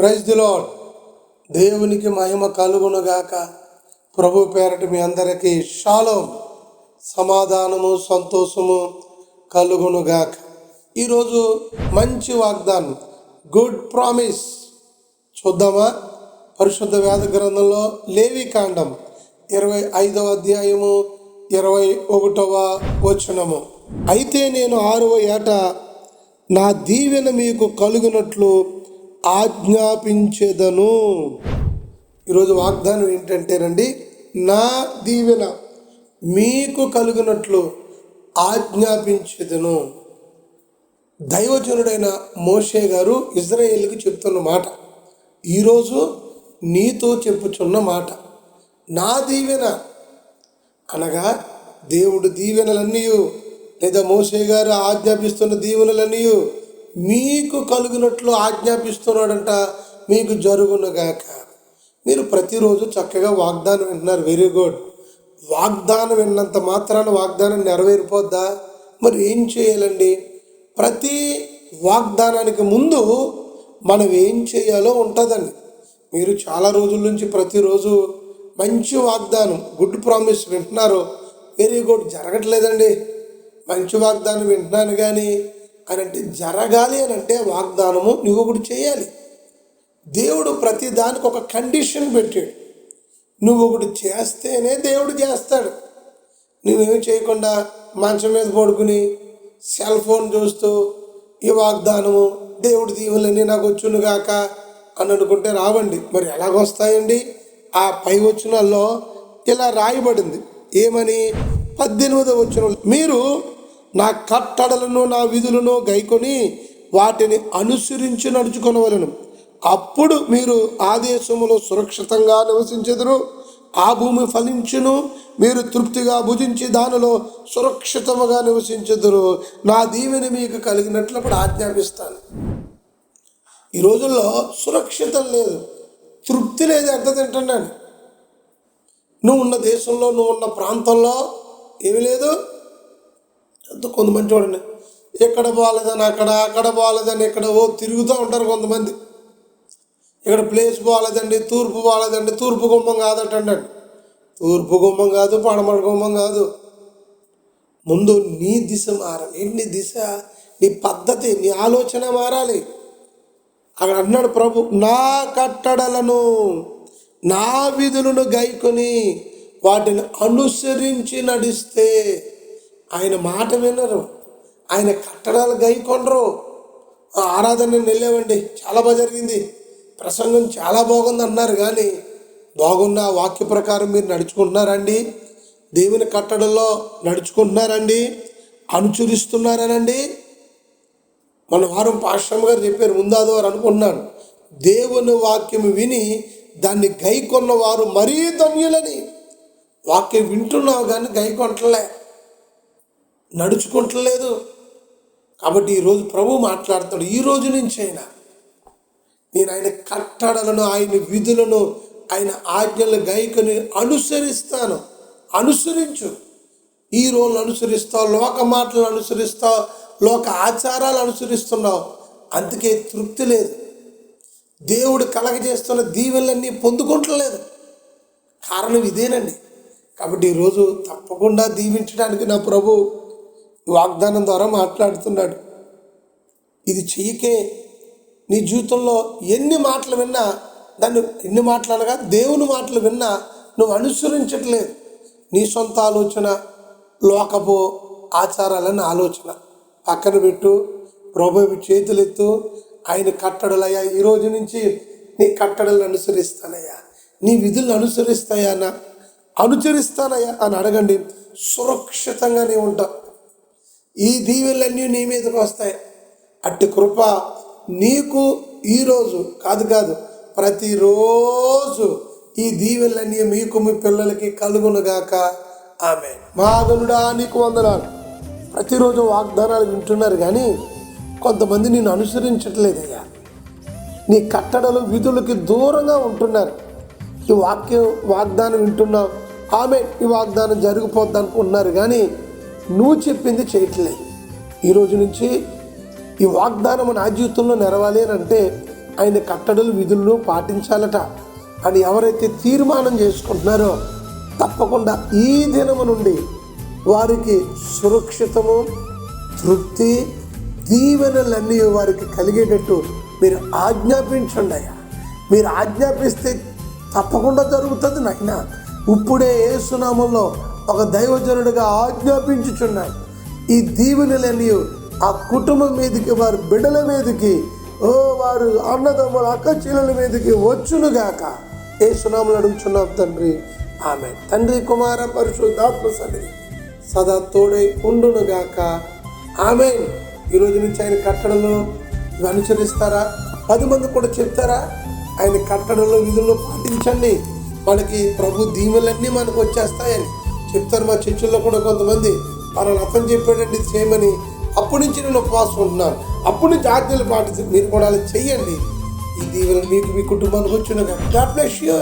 Praise the lord దేవునికి మహిమ కలుగునుగాక. ప్రభు పేరటి మీ అందరికీ షాలోం సమాధానము సంతోషము కలుగునుగాక. ఈరోజు మంచి వాగ్దానం గుడ్ ప్రామిస్ చూద్దామా? పరిశుద్ధ వేద గ్రంథంలో లేవి కాండం ఇరవై ఐదవ అధ్యాయము ఇరవై ఒకటవ వచనము. అయితే నేను ఆరవ ఏట నా దీవెన మీకు కలుగునట్లు ఆజ్ఞాపించేదను. ఈరోజు వాగ్దానం ఏంటంటేనండి నా దీవెన మీకు కలుగునట్లు ఆజ్ఞాపించేదను. దైవజనుడైన మోషే గారు ఇజ్రాయేల్కి చెప్తున్న మాట ఈరోజు నీతో చెప్పుచున్న మాట నా దీవెన. అనగా దేవుడు దీవెనలన్నీ లేదా మోసే గారు ఆజ్ఞాపిస్తున్న దీవెనలన్నీ మీకు కలుగునట్లు ఆజ్ఞాపిస్తున్నాడంట మీకు జరుగునుగాక మీరు ప్రతిరోజు చక్కగా వాగ్దానం వింటున్నారు. వెరీ గుడ్ వాగ్దానం విన్నంత మాత్రాన వాగ్దానం నెరవేరిపోద్దా? మరి ఏం చేయాలండి? ప్రతి వాగ్దానానికి ముందు మనం ఏం చేయాలో ఉంటుందండి. మీరు చాలా రోజుల నుంచి ప్రతిరోజు మంచి వాగ్దానం గుడ్ ప్రామిస్ వింటున్నారు. వెరీ గుడ్ జరగట్లేదండి. మంచి వాగ్దానం వింటున్నాను కానీ అని అంటే జరగాలి అని అంటే వాగ్దానము నువ్వు కూడా చేయాలి. దేవుడు ప్రతి దానికి ఒక కండిషన్ పెట్టాడు. నువ్వు ఒకటి చేస్తేనే దేవుడు చేస్తాడు. నువ్వేమి చేయకుండా మంచం మీద పడుకుని సెల్ ఫోన్ చూస్తూ ఈ వాగ్దానము దేవుడి దీవులన్నీ నాకు వచ్చునుగాక అని అనుకుంటే రావండి. మరి ఎలాగొస్తాయండి? ఆ పై వచనాల్లో ఇలా రాయబడింది. ఏమని? పద్దెనిమిదవ వచనం మీరు నా కట్టడలను నా విధులను గైకొని వాటిని అనుసరించి నడుచుకొనవలను. అప్పుడు మీరు ఆ దేశములో సురక్షితంగా నివసించెదరు. ఆ భూమి ఫలించును. మీరు తృప్తిగా భుజించి దానిలో సురక్షితముగా నివసించెదరు. నా దీవెని మీకు కలిగినట్లప్పుడు ఆజ్ఞాపిస్తాను. ఈ రోజుల్లో సురక్షితం లేదు. తృప్తి లేదు. ఎంత తింటున్నాను? నువ్వు ఉన్న దేశంలో నువ్వు ఉన్న ప్రాంతంలో ఏమీ లేదు. కొంతమంది చూడండి. ఇక్కడ బాగాలేదని అక్కడ అక్కడ బాగాలేదని ఇక్కడ ఓ తిరుగుతూ ఉంటారు కొంతమంది. ఇక్కడ ప్లేస్ బాగాలేదండి తూర్పు బాగాలేదండి తూర్పు గుమ్మం కాదటండి తూర్పు గుమ్మం కాదు పడమర గుమ్మం కాదు. ముందు నీ దిశ మారాలి. ఏంటి దిశ? నీ పద్ధతి నీ ఆలోచన మారాలి. అక్కడ అన్నాడు ప్రభు నా కట్టడలను నా విధులను గైకొని వాటిని అనుసరించి నడిస్తే ఆయన మాట వినరు. ఆయన కట్టడాలు గైకొనరు. ఆరాధన వెళ్ళామండి. చాలా బాగా జరిగింది. ప్రసంగం చాలా బాగుంది అన్నారు కానీ బాగున్న వాక్య ప్రకారం మీరు నడుచుకుంటున్నారండి. దేవుని కట్టడంలో నడుచుకుంటున్నారండి. అనుచరిస్తున్నారనండి. మన వారం పాశ్రమ గారు చెప్పారు ముందాదవారు అనుకున్నాను దేవుని వాక్యం విని దాన్ని గైకొన్న వారు మరీ ధన్యులని. వాక్యం వింటున్నావు కానీ గైకొంటలే నడుచుకుంటలేదు. కాబట్టి ఈరోజు ప్రభు మాట్లాడతాడు. ఈ రోజు నుంచి అయినా నేను ఆయన కట్టడలను ఆయన విధులను ఆయన ఆజ్ఞల గైకొని అనుసరిస్తాను. అనుసరించు. ఈ రోజులు అనుసరిస్తావు లోక మాటలు అనుసరిస్తావు లోక ఆచారాలు అనుసరిస్తున్నావు. అందుకే తృప్తి లేదు. దేవుడు కలగజేస్తున్న దీవెనలన్నీ పొందుకుంటలేదు. కారణం ఇదేనండి. కాబట్టి ఈరోజు తప్పకుండా దీవించడానికి నా ప్రభు వాగ్దానం ద్వారా మాట్లాడుతున్నాడు. ఇది చెయ్యకే నీ జీవితంలో ఎన్ని మాటలు విన్నా దాన్ని ఎన్ని మాటలు అనగా దేవుని మాటలు విన్నా నువ్వు అనుసరించట్లేదు. నీ సొంత ఆలోచన లోకపు ఆచారాలని ఆలోచన పక్కన పెట్టు ప్రభు చేతులెత్తు ఆయన కట్టడలయ్యా ఈ రోజు నుంచి నీ కట్టడలను అనుసరిస్తానయ్యా నీ విధులను అనుసరిస్తాయా అన్న అనుసరిస్తానయ్యా అని అడగండి. సురక్షితంగానే ఉంటావు ఈ దీవెలన్నీ నీ మీదకి వస్తాయి. అట్టి కృప నీకు ఈరోజు కాదు కాదు ప్రతిరోజు ఈ దీవెలన్నీ మీకు మీ పిల్లలకి కలుగునుగాక ఆమె మాగనుడా నీకు వందనాలు. ప్రతిరోజు వాగ్దానాలు వింటున్నారు కానీ కొంతమంది నేను అనుసరించట్లేదయ్యా. నీ కట్టడలు విధులకి దూరంగా ఉంటున్నారు. ఈ వాక్యం వాగ్దానం వింటున్నావు ఆమె ఈ వాగ్దానం జరిగిపోద్ది అనుకుంటున్నారు కానీ నువ్వు చెప్పింది చేయట్లేదు ఈ రోజు నుంచి ఈ వాగ్దానం నా జీవితంలో నెరవాలి అని అంటే ఆయన కట్టడలు విధులను పాటించాలట. అని ఎవరైతే తీర్మానం చేసుకుంటున్నారో తప్పకుండా ఈ దినము నుండి వారికి సురక్షితము తృప్తి దీవెనలన్నీ వారికి కలిగేటట్టు మీరు ఆజ్ఞాపించండి అయ్యా. మీరు ఆజ్ఞాపిస్తే తప్పకుండా జరుగుతుంది నాయన. ఇప్పుడే ఏసునామంలో ఒక దైవజనుడిగా ఆజ్ఞాపించుచున్నాను ఈ దీవెనలన్నీ ఆ కుటుంబం మీదకి వారి బిడ్డల మీదకి ఓ వారు అన్నదమ్ముల అక్కచీలల మీదకి వచ్చునుగాక ఏ సునాములు అడుగుచున్నాం తండ్రి. ఆమె తండ్రి కుమార పరిశుద్ధాత్మ సన్నిధి సదా తోడై ఉండునుగాక ఆమె ఈరోజు నుంచి ఆయన కట్టడలో అనుసరిస్తారా? పది మంది కూడా చెప్తారా? ఆయన కట్టడంలో విధుల్లో పాటించండి. మనకి ప్రభు దీవులన్నీ మనకు వచ్చేస్తాయని. చెప్తారు మా చర్చిల్లో కూడా కొంతమంది వాళ్ళని అర్థం చెప్పేటట్టు చేయమని అప్పటి నుంచి నేను ఉపవాసం ఉంటున్నాను. అప్పటి నుంచి ఆజ్ఞలు పాటించి మీరు కూడా అలా చెయ్యండి. ఈ దీవెన మీకు మీ కుటుంబానికి వచ్చిన గాడ్ బ్లెస్ యూ.